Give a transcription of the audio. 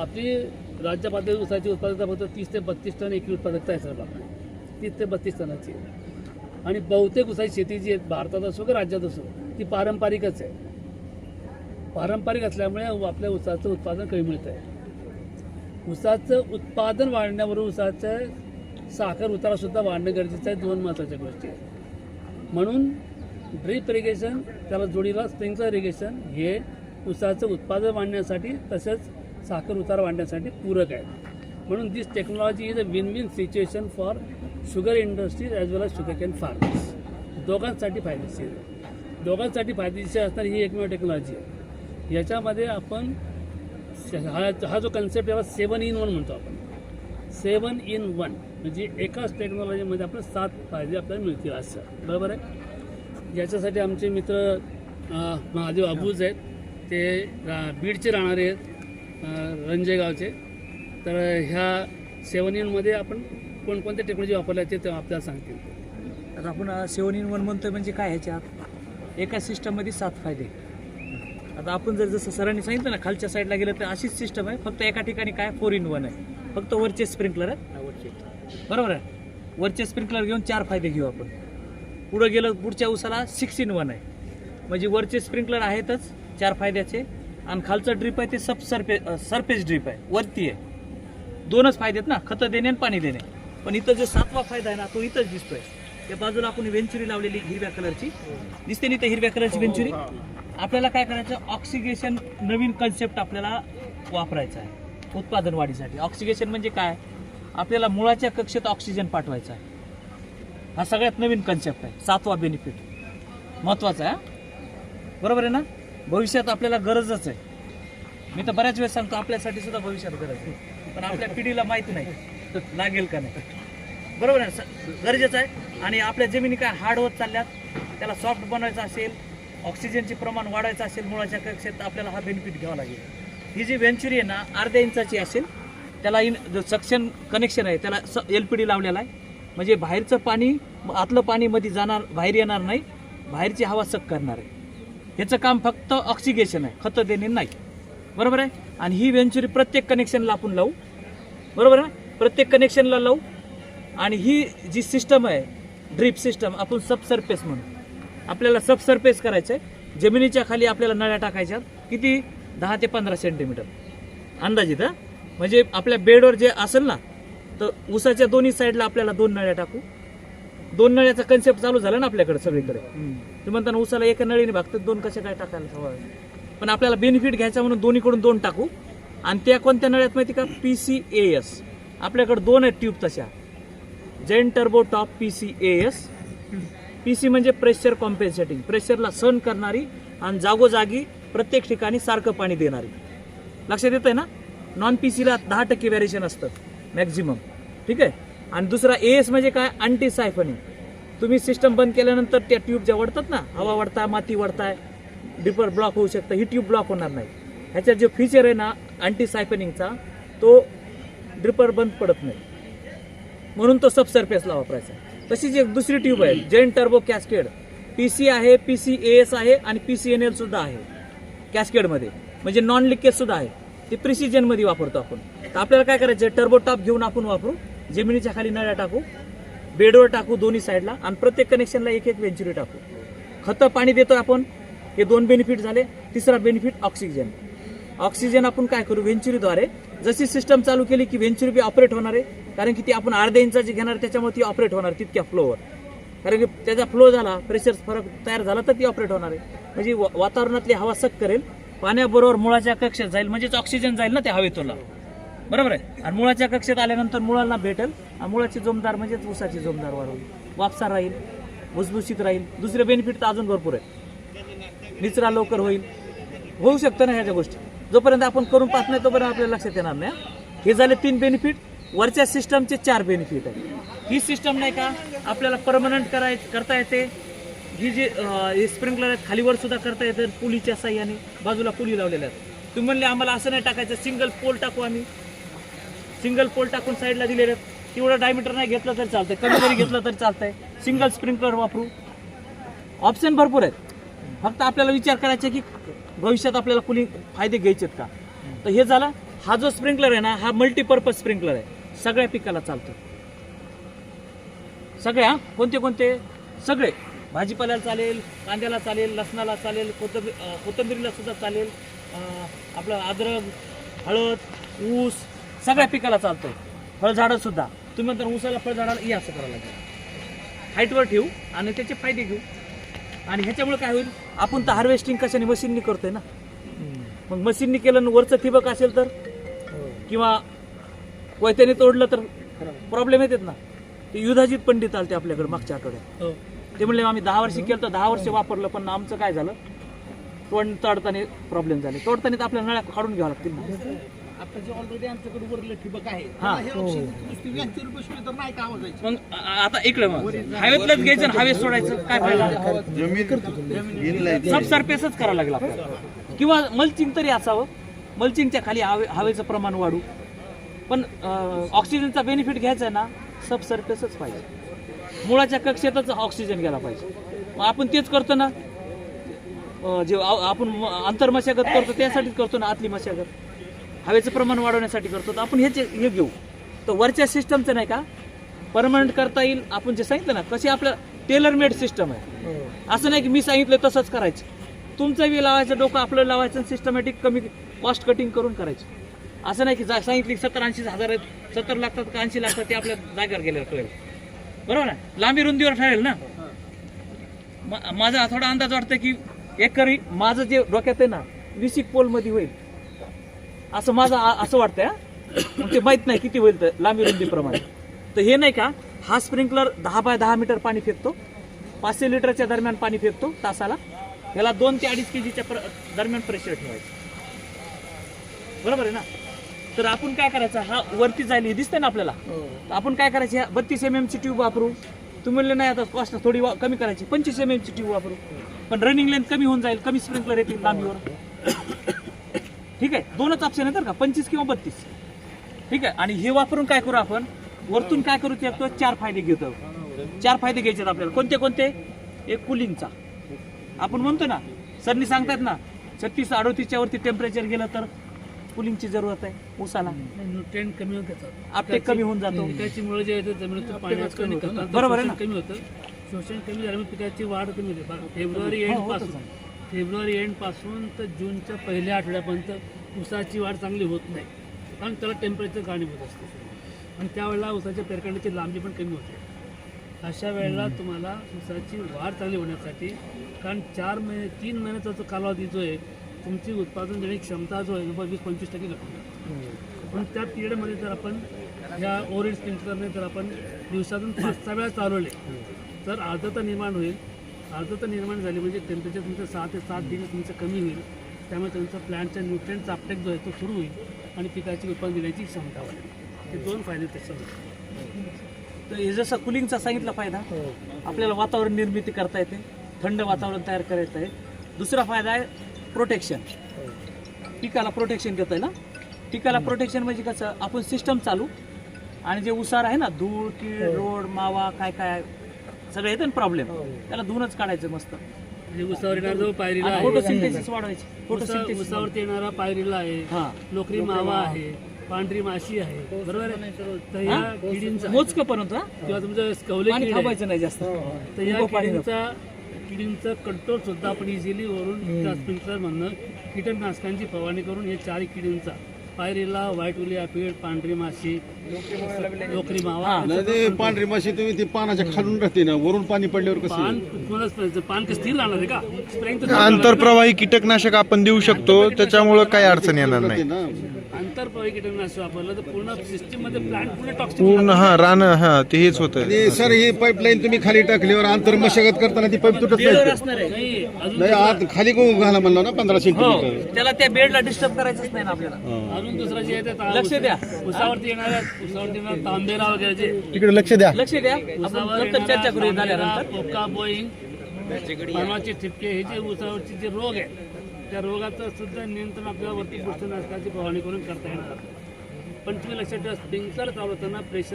आपली राज्य पातळी ऊसाची उत्पादकता फक्त तीस ते बत्तीस टन एकरी उत्पादकता आहे सर आपली तीस ते बत्तीस टनाची. आणि बहुतेक ऊसाची शेती जी आहे भारतात असो की राज्यात असो ती पारंपरिकच आहे. पारंपरिक असल्यामुळे आपल्या ऊसाचं उत्पादन कमी मिळतं आहे ऊसाचं उत्पादन वाढण्याबरोबर ऊसाचं साखर उतारासुद्धा वाढणं गरजेचं आहे दोन महत्त्वाच्या गोष्टी म्हणून ड्रीप इरिगेशन त्याला जोडीला स्प्रिंकलर इरिगेशन हे ऊसाचं उत्पादन वाढण्यासाठी तसेच साखर उतार वाढण्यासाठी पूरक आहे म्हणून this technology is a win win situation for sugar industries as well as sugarcane farmers दोघांसाठी फायदेशीर आहे. दोघांसाठी फायदेशीर असणारी ही एकमेव टेक्नॉलॉजी आहे. याच्यामध्ये आपण हा हा जो कन्सेप्ट आहे सेवन इन वन म्हणतो आपण. सेवन इन वन म्हणजे एकाच टेक्नॉलॉजीमध्ये आपलं सात फायदे आपल्याला मिळतील असं. बरोबर आहे? याच्यासाठी आमचे मित्र महादेव अबूज आहेत. ते रा- बीडचे राहणारे आहेत. अं, रंजे गावचे. तर ह्या सेवन इनमध्ये आपण कोणकोणत्या टेक्नॉलॉजी वापरल्या ते आपल्याला सांगतील. आता आपण सेवन इन वन म्हणतोय म्हणजे काय ह्याच्यात? एका सिस्टममध्ये सात फायदे. आता आपण जर जसं सरांनी सांगितलं ना खालच्या साईडला गेलं तर अशीच सिस्टम आहे. फक्त एका ठिकाणी काय? फोर इन वन आहे. फक्त वरचे स्प्रिंकलर आहे. बरोबर आहे? वरचे स्प्रिंकलर घेऊन चार फायदे घेऊ आपण. पुढं गेलं पुढच्या उसाला सिक्स इन वन आहे. म्हणजे वरचे स्प्रिंकलर आहेतच चार फायद्याचे. आणि खालचं ड्रीप आहे ते सब सरफे सरफेस ड्रीप आहे. वरती आहे. दोनच फायदे आहेत ना. खतं देणे आणि पाणी देणे. पण इथं जो सातवा फायदा आहे ना तो इथंच दिसतोय. त्या बाजूला आपण वेंचुरी लावलेली हिरव्या कलरची दिसते ना इथं हिरव्या कलरची वेंचुरी आपल्याला काय करायचं? ऑक्सिगेशन नवीन कन्सेप्ट आपल्याला वापरायचा आहे. उत्पादन वाढीसाठी. ऑक्सिगेशन म्हणजे काय? आपल्याला मुळाच्या कक्षेत ऑक्सिजन पाठवायचा आहे. हा सगळ्यात नवीन कन्सेप्ट आहे. सातवा बेनिफिट महत्त्वाचा आहे हा? बरोबर आहे ना? भविष्यात आपल्याला गरजच आहे. मी तर बऱ्याच वेळेस सांगतो आपल्यासाठी सुद्धा भविष्यात गरज आहे. पण आपल्या पिढीला माहिती नाही लागेल का नाही. बरोबर आहे स- गरजेचं आहे. आणि आपल्या जमिनी काय हार्ड होत चालल्यात त्याला सॉफ्ट बनवायचं असेल ऑक्सिजनचे प्रमाण वाढवायचं असेल मुळाच्या कक्षेत आपल्याला हा बेनिफिट घ्यावा लागेल. ही जी व्हेंचुरी आहे ना अर्ध्या इंचाची असेल त्याला इन सक्शन कनेक्शन आहे त्याला स एल पी डी लावलेला आहे. म्हणजे बाहेरचं पाणी आतलं पाणी मध्ये जाणार बाहेर येणार नाही बाहेरची हवा सक करणार आहे. ह्याचं काम फक्त ऑक्सिगेशन आहे. खतं देणे नाही. बरोबर आहे? आणि ही वेंचुरी प्रत्येक कनेक्शनला आपण लावू. बरोबर आहे? प्रत्येक कनेक्शनला लावू. आणि ही जी सिस्टम आहे ड्रीप सिस्टम आपण सबसर्फेस म्हणू. आपल्याला सबसर्फेस करायचं आहे जमिनीच्या खाली आपल्याला नळ्या टाकायच्या किती? दहा ते पंधरा सेंटीमीटर अंदाजित म्हणजे आपल्या बेडवर जे असेल ना तर उसाच्या दोन्ही साईडला आपल्याला दोन नळ्या टाकू. दोन नळ्याचा कन्सेप्ट चालू झाला ना आपल्याकडे सगळीकडे. तुम्ही म्हणताना उसाला एका नळीने भागतात दोन कशा काय टाकायला? हवं पण आपल्याला बेनिफिट घ्यायचा म्हणून दोन्हीकडून दोन टाकू. आणि त्या कोणत्या नळ्यात माहिती का? पी सी ए एस आपल्याकडे दोन आहेत ट्यूब तशा. Gen turbo top P C A S P C म्हणजे प्रेशर कॉम्पेन्सेटिंग प्रेशरला सहन करणारी आणि जागोजागी प्रत्येक ठिकाणी सारखं पाणी देणारी. लक्षात येतंय ना? नॉन पी सीला दहा टक्के व्हॅरिएशन असतं मॅक्झिमम ठीक आहे? आणि दुसरा ए एस म्हणजे काय? अँटी सायफनिंग तुम्ही सिस्टम बंद केल्यानंतर त्या ट्यूब ज्या वडतात ना हवा वडताय माती वडताय डिपर ब्लॉक होऊ शकतं ही ट्यूब ब्लॉक होणार नाही. ह्याच्यात जो फीचर आहे ना अँटी सायफनिंगचा तो ड्रिपर बंद पडत नाही. म्हणून तो सबसर्फेसला वापरायचा. तशीच एक दुसरी ट्यूब आहे Gen turbo cascade P C आहे पी सी ए एस आहे आणि पी सी एन एल सुद्धा आहे. कॅस्केडमध्ये म्हणजे नॉन लिकेज सुद्धा आहे. ते प्रिसिजनमध्ये वापरतो आपण. तर आपल्याला काय करायचं टर्बो टॉप घेऊन आपण वापरू. जमिनीच्या खाली नळ्या टाकू बेडवर टाकू दोन्ही साईडला आणि प्रत्येक कनेक्शनला एक एक वेंचुरी टाकू. खतं पाणी देतो आपण हे दोन बेनिफिट झाले. तिसरा बेनिफिट ऑक्सिजन ऑक्सिजन आपण काय करू? व्हेंचुरीद्वारे जशी सिस्टम चालू केली की व्हेंचुरी बी ऑपरेट होणार आहे कारण की ती आपण अर्ध्या इंचाची घेणार त्याच्यामुळे ती ऑपरेट होणार तितक्या फ्लोवर कारण की त्याचा फ्लो झाला प्रेशर फरक तयार झाला तर ती ऑपरेट होणार आहे. म्हणजे वा- वातावरणातली हवा सक करेल. पाण्याबरोबर मुळाच्या कक्षेत जाईल म्हणजेच ऑक्सिजन जाईल ना त्या हवेतून. बरोबर आहे. आणि मुळाच्या कक्षेत आल्यानंतर मुळाला भेटेल. आणि मुळाची जोमदार म्हणजेच ऊसाची जोमदार वाढवून वापसा राहील भुसभुशीत राहील. दुसरे बेनिफिट तर अजून भरपूर आहे निचरा लवकर होईल. होऊ शकतं ना ह्याच्या गोष्टी. जोपर्यंत आपण करून पाहत नाही तोपर्यंत आपल्याला लक्षात येणार नाही हे. झाले तीन बेनिफिट वरच्या सिस्टमचे चार बेनिफिट आहे ही सिस्टम नाही का आपल्याला परमनंट कराय करता येते. ही जी स्प्रिंकलर आहेत खालीवर सुद्धा करता येते. पुलीच्या साह्याने बाजूला पुली लावलेल्या आहेत. तुम्ही म्हणले आम्हाला असं नाही टाकायचं. सिंगल पोल टाकू आम्ही. सिंगल पोल टाकून साईडला दिलेले आहेत तेवढं डायमीटर नाही घेतलं तरी चालतंय. कमी जरी घेतलं तरी चालतंय. सिंगल स्प्रिंकलर वापरू. ऑप्शन भरपूर आहेत. फक्त आपल्याला विचार करायचा की भविष्यात आपल्याला कुणी फायदे घ्यायचे आहेत का? तर हे झालं. हा जो स्प्रिंकलर आहे ना हा मल्टीपर्पज स्प्रिंकलर आहे. सगळ्या पिकाला चालतो सगळ्या कोणते कोणते? सगळे. भाजीपाल्याला चालेल कांद्याला चालेल लसणाला चालेल कोथंबी अं, सुद्धा चालेल. आपलं अद्रक हळद ऊस सगळ्या पिकाला चालतंय. फळझाडं सुद्धा. तुम्ही म्हणता ऊसाला फळझाडाला ये असं करावं लागेल. हाईटवर ठेवू आणि त्याचे फायदे घेऊ. आणि ह्याच्यामुळे काय होईल? आपण तर हार्वेस्टिंग कशाने मशीननी करतोय ना? मग मशीननी केलं वरचं ठिबक असेल तर? किंवा वैत्याने तोडलं तर प्रॉब्लेम येतात ना? ते युधाजीत पंडित आलते आपल्याकडे मागच्या आठवड्यात. हो. ते म्हणले आम्ही दहा वर्षी केलं तर दहा वर्ष वापरलं पण आमचं काय झालं? तोड तोडताना प्रॉब्लेम झाले. तोडताना तर आपल्या नळ्या काढून घ्यावं लागतील आता जे ऑलरेडी आमच्याकडे वरलं ठिबक आहे हा. हे औषध नुसती व्याजची रुपये शिवाय तर नाही का आवाजायची मग आ- आता इकडे मग. हवेतलंच घ्यायचं आणि हवेत सोडायचं. काय फायदा? सब सरफेसच करावं लागेल आपल्याला. किंवा मल्चिंग तरी असावं. मल्चिंगच्या खाली हवे हवेचं प्रमाण वाढू. पण अं, ऑक्सिजनचा बेनिफिट घ्यायचा आहे ना सब सरफेसच पाहिजे. मुळाच्या कक्षेतच ऑक्सिजन गेला पाहिजे. मग आपण तेच करतो ना. अं, जे आ- आपण म- आंतरमशागत करतो त्यासाठीच करतो ना आतली मशागत. हवेचं प्रमाण वाढवण्यासाठी करतो. तर आपण ह्याचे हे घेऊ. तर वरच्या सिस्टमचं नाही का? परमनंट करता येईल आपण जे सांगितलं ना कशी आपलं टेलर मेड सिस्टम आहे असं नाही की मी सांगितलं तसंच करायचं. तुमचं बी लावायचं डोकं आपलं लावायचं सिस्टमॅटिक कमी कॉस्ट कटिंग करून करायचं. असं नाही की जा सांगितलं की सत्तर ऐंशी हजार आहेत सत्तर लागतात का ऐंशी लागतात ते आपल्या जागेवर गेले कळेल. बरोबर ना? लांबी रुंदीवर ठरेल ना? मा- माझा थोडा अंदाज वाटतं की एकरी माझं जे डोक्यात आहे ना वीसिक पोलमध्ये होईल. असं माझं असं वाटतंय हा. मग ते माहीत नाही किती होईल तर लांबी रुंदीप्रमाणे. तर हे नाही का हा स्प्रिंकलर दहा बाय दहा मीटर पाणी फेकतो पाचशे लिटरच्या दरम्यान पाणी फेकतो तासाला. याला दोन ते अडीच केजीच्या प्र दरम्यान प्रेशर ठेवायचं. बरोबर आहे ना? तर आपण काय करायचं हा वरती जायला हे दिसतंय ना आपल्याला? तर आपण काय करायची ह्या बत्तीस एम ची ट्यूब वापरू. तुम्ही म्हणले नाही आता कॉस्ट थोडी वा- कमी करायची. पंचवीस एम ची ट्यूब वापरू. पण रनिंग लेंथ कमी होऊन जाईल कमी स्प्रिंकलर येतील लांबीवर. ठीक आहे? दोनच ऑप्शन आहेत बरं का. पंचवीस किंवा बत्तीस. ठीक आहे? आणि हे वापरून काय करू आपण? वरतून काय करू शकतो चार फायदे घेतो. चार फायदे घ्यायचे आहेत आपल्याला. कोणते कोणते? एक कुलिंगचा आपण म्हणतो ना सरनी सांगतात ना छत्तीस अडोतीसच्या वरती टेम्परेचर गेलं तर कुलिंगची जरूरत आहे. ऊसाला न्यूट्रेंट कमी होत त्याचं. आपटेक कमी होऊन जातो. पिकाची मुळे जे येतं जमिनीतून खताचं बरोबर आहे शोषण कमी होतं. शोषण कमी झाल्यामुळे पिकाची वाढ कमी होते. फेब्रुवारी एंडपासून. फेब्रुवारी एंडपासून तर जूनच्या पहिल्या आठवड्यापर्यंत ऊसाची वाढ चांगली होत नाही. कारण त्याला टेम्परेचर कारणीभूत असते. आणि त्यावेळेला ऊसाच्या पेरकांडीची लांबी पण कमी होते. अशा वेळेला तुम्हाला ऊसाची वाढ चांगली होण्यासाठी कारण चार महिने तीन महिन्याचा जो कालावधी जो आहे तुमची उत्पादन देण्याची क्षमता जो आहे जवळपास वीस पंचवीस टक्के घटते पण त्या पिरियडमध्ये जर आपण ह्या ओरिड स्प्रिंकलरने जर आपण दिवसातून पाच सहा वेळा चालवले तर आर्द्रता निर्माण होईल. आर्द्रता निर्माण झाली म्हणजे टेम्परेचर तुमचं सहा ते सात डिग्री तुमचं कमी होईल. त्यामुळे तुमचा प्लॅनच्या न्यूट्रियनचा अपटेक जो आहे तो सुरू होईल आणि पिकाची उत्पादन देण्याची क्षमता वाढेल. हे दोन फायदे त्याच्यामध्ये. तर हे जसं कुलिंगचा सांगितला फायदा आपल्याला वातावरण निर्मिती करता येते थंड वातावरण तयार करता येते. दुसरा फायदा आहे प्रोटेक्शन पिकाला प्रोटेक्शन देत आहे ना? पिकाला प्रोटेक्शन म्हणजे कसं आपण सिस्टम चालू आणि जे उसार आहे ना धूळ कीड रोड मावा काय काय सगळं येतं ना प्रॉब्लेम त्याला धुवूनच काढायचं मस्त. म्हणजे उसावर येणारा जो पायरीला आहे फोटोसिंथेसिस वाढवायची. फोटोसिंथेसिस उसावरती येणारा पायरीला आहे. हा. लोकरी मावा आहे. पांढरी माशी आहे. बरोबर आहे? तर या किडींचा मोजकं पर्यंत हा? किंवा तुमचं कवले पाणी कीड. आहे, थांबायचं नाही जास्त. तर या पाणी. किडींचा किडींचं कंट्रोल सुद्धा आपण इझिली वरून स्प्रिंकलर मधनं कीटकनाशकांची फवारणी करून हे चार किडींचा पायरीला व्हाईट उली ॲपिड पांढरी माशी. लोकरी मावा नाही ते पांढरी माशी तुम्ही ती पानाच्या खालून राहते ना वरून पाणी पडल्यावर कसं? पान पाहिजे. पान कसं स्थिर राहणार आहे का? स्प्रेंग आंतरप्रवाही कीटकनाशक आपण देऊ शकतो त्याच्यामुळं काही अडचण येणार नाही. ना. कीटकनाशक वापरलं तर पूर्ण सिस्टीममध्ये प्लांट पूर्ण टॉक्सिक पूर्ण हा रान हा ते हेच होतं आणि सर ही पाईपलाईन तुम्ही खाली टाकल्यावर आंतर मशागत करताना ती पाईप तुटत बेडवर नाही असणार आहे. नाही अजून नाही आत खाली को घाला म्हणला ना पंधरा हो सेंटीमीटर त्याला त्या बेडला डिस्टर्ब करायचंच नाही ना आपल्याला. अजून दुसरं जे आहे ते ता- लक्ष द्या. उसावरती येणाऱ्या उसावरती येणारा तांबेरा वगैरे जे तिकडे लक्ष द्या. लक्ष द्या. आपण उसावर नंतर चर्चा येणारा करूया झाल्यानंतर. पोका बोईंग पानवाचे ठिपके हे जे उसावरचे जे रोग आहे त्या रोगाचं सुद्धा नियंत्रण आपल्याला वरती बुरशीनाशकाची फवारणी करून करता येणार. पण तुम्ही लक्षात ठेवा स्प्रिंकलर चालवताना प्रेशर